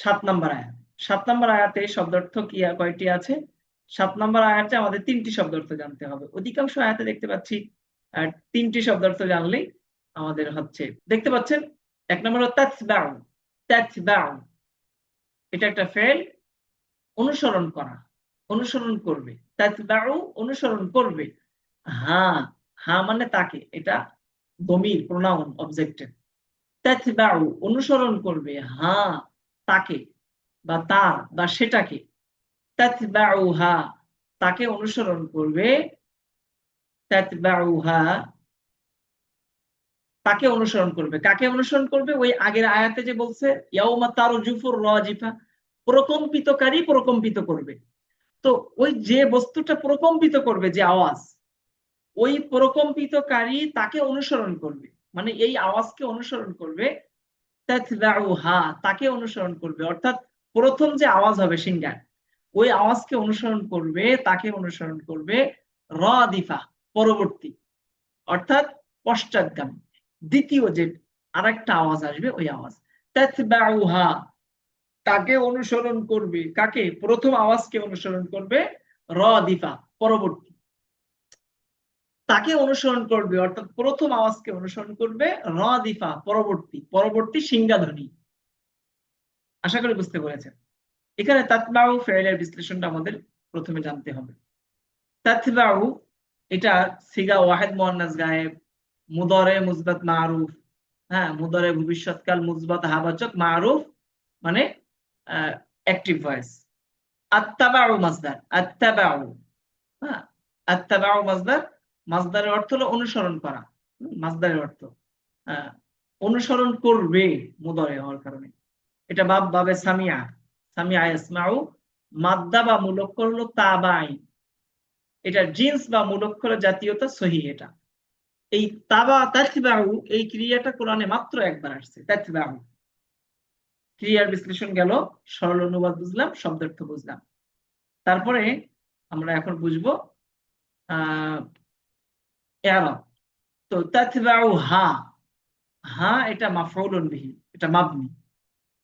সাত নম্বর আয়াত। সাত নম্বর আয়াতে শব্দার্থ কি কয়টি আছে? সাত নম্বর আয়াতে আমাদের তিনটি শব্দার্থ জানতে হবে। অধিকাংশ আয়াতে দেখতে পাচ্ছি আর তিনটি শব্দার্থ জানলেই আমাদের হচ্ছে, দেখতে পাচ্ছেন? এক নম্বর হলো এটা একটা ফেল, অনুসরণ করা, অনুসরণ করবে। অনুসরণ করবে। হ্যাঁ হ্যাঁ মানে তাকে, এটা দমির প্রোনাউন অবজেক্টিভ অনুসরণ করবে হ্যাঁ তাকে বা তার বা সেটাকে তাকে অনুসরণ করবে। তাকে অনুসরণ করবে। কাকে অনুসরণ করবে? ওই আগের আয়াতে যে বলছে প্রকম্পিতকারী প্রকম্পিত করবে। তো ওই যে বস্তুটা প্রকম্পিত করবে, যে আওয়াজ, ওই প্রকম্পিতকারী তাকে অনুসরণ করবে। মানে এই আওয়াজকে অনুসরণ করবে তাকে অনুসরণ করবে। অর্থাৎ প্রথম যে আওয়াজ হবে সিঙ্গার, ওই আওয়াজকে অনুসরণ করবে, তাকে অনুসরণ করবে রাদিফা, পরবর্তী। অর্থাৎ পশ্চাৎগামী। দ্বিতীয় যে আরেকটা আওয়াজ আসবে, ওই আওয়াজ। তাতবাউহা, তাকে অনুসরণ করবে। কাকে? প্রথম আওয়াজকে অনুসরণ করবে রাদিফা, পরবর্তী। তাকে অনুসরণ করবে, অর্থাৎ প্রথম আওয়াজকে অনুসরণ করবে রাদিফা, পরবর্তী পরবর্তী সিংহাধ্বনি আশা করি বুঝতে পেরেছেন। এখানে তাতবাউ ফেলের বিশ্লেষণটা আমাদের প্রথমে জানতে হবে। তাতবাউ, এটা সিগা ওয়াহেদ মুয়ান্নাস গায়েব মুদরে মুজবাত মারুফ হ্যাঁ মুদরে ভবিষ্যৎকাল মুজবাত হাবাচক মারুফ মানে অ্যাক্টিভ ভয়েস আত্তাবাউ মাজদার, আত্তাবাউ হ্যাঁ আত্তাবাউ মাজদার মাজদারের অর্থ হলো অনুসরণ করা। মাজদারের অর্থ। অনুসরণ করবে মুদরে হওয়ার কারণে। এটা বাব বাবে সামিয়া। সামিয়া ইসমাউ মাদ্দা বা মূলক্ষর হলো তাবাই এটা জিন্স বা মূলক্ষর জাতীয়তা সহি এটা। এই তাবা তাতবাউ, এই ক্রিয়াটা কোরআনে মাত্র একবার আসছে। তাতবাউ। ক্রিয়ার বিশ্লেষণ গেল, সরল অনুবাদ বুঝলাম, শব্দার্থ বুঝলাম। তারপরে আমরা এখন বুঝব, আহ এরাব তো তাতবাউ হা হা এটা মাফউলুন বিহি, এটা মাবনি।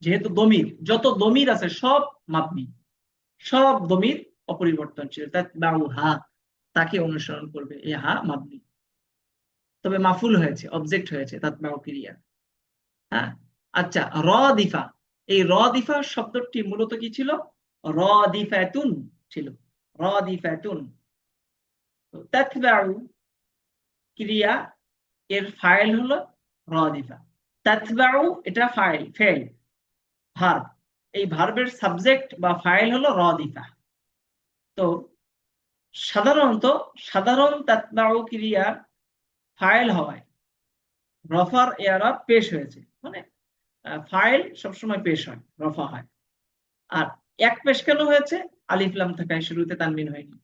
যেহেতু দমির, যত দমির আছে সব মাবনি, সব দমির অপরিবর্তনশীল। তাতবাউ হা তাকে অনুসরণ করবে এই হা মাবনি। তবে মাফুল হয়েছে অবজেক্ট হয়েছে, তাতবাউ ক্রিয়া। হ্যাঁ আচ্ছা র দিফা এই র দিফা শব্দটি মূলত কি ছিল? র দিফাতুন ছিল। র দিফাতুন তাতবাউ ক্রিয়া এর ফাইল হলো র দিফা তাতবাউ এটা ফাইল ফেল ভার্ব এই ভার্বের সাবজেক্ট বা ফাইল হলো র দিফা তো সাধারণত সাধারণ তাতবাউ ক্রিয়া ফাইল হওয়ায় রফার এয়ারব পেশ হয়েছে। মানে ফাইল সবসময় পেশ হয়, রফা হয়। আর এক পেশ কেন হয়েছে? আলিফলাম থাকায় শুরুতে তানবিন হয়নি।